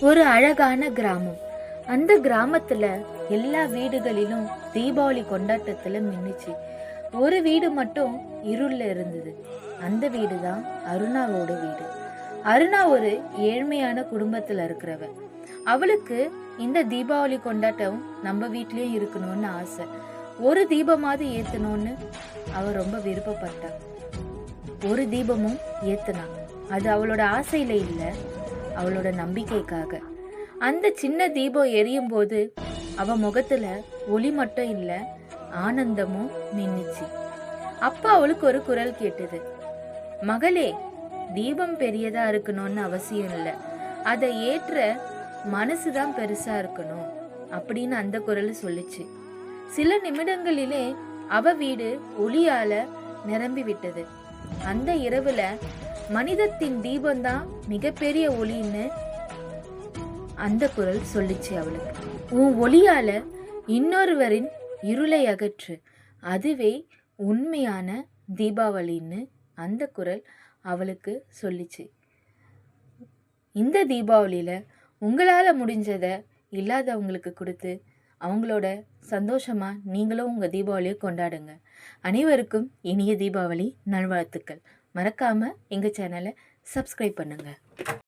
ஒரு அழகான கிராமம். அந்த கிராமத்துல எல்லா வீடுகளிலும் தீபாவளி கொண்டாட்டத்துல மின்னுச்சு. ஒரு வீடு மட்டும் இருள்ல இருந்தது. அந்த வீடு தான் அருணாவோட வீடு. அருணா ஒரு ஏழ்மையான குடும்பத்துல இருக்கிறவ. அவளுக்கு இந்த தீபாவளி கொண்டாட்டம் நம்ம வீட்லயும் இருக்கணும்னு ஆசை. ஒரு தீபமாவது ஏத்தணும்னு அவ ரொம்ப விருப்பப்பட்டா. ஒரு தீபமும் ஏத்துனா. அது அவளோட ஆசையில இல்லை. அவளோட நம்பிக்கைக்காக. அந்த சின்ன தீபம் எரியும் போது அவ முகத்துல ஒளி மட்டும் இல்ல ஆனந்தமும் மின்னுச்சு. அப்ப அவளுக்கு ஒரு குரல் கேட்டது. மகளே தீபம் பெரியதா இருக்கணும்னு அவசியம் இல்லை. அதை ஏற்ற மனசுதான் பெருசா இருக்கணும் அப்படின்னு அந்த குரல் சொல்லுச்சு. சில நிமிடங்களிலே அவ வீடு ஒளியால நிரம்பி விட்டது. அந்த இரவுல மனிதத்தின் தீபம்தான் மிகப்பெரிய ஒளின்னு அந்த குரல் சொல்லிச்சு அவளுக்கு. உன் ஒளியால இன்னொருவரின் இருளை அகற்று அதுவே உண்மையான தீபாவளின்னு அந்த குரல் அவளுக்கு சொல்லிச்சு. இந்த தீபாவளியில உங்களால முடிஞ்சதை இல்லாதவங்களுக்கு கொடுத்து அவங்களோட சந்தோஷமாக நீங்களும் உங்கள் தீபாவளியை கொண்டாடுங்க. அனைவருக்கும் இனிய தீபாவளி நல்வாழ்த்துக்கள். மறக்காமல் எங்கள் சேனலை சப்ஸ்கிரைப் பண்ணுங்கள்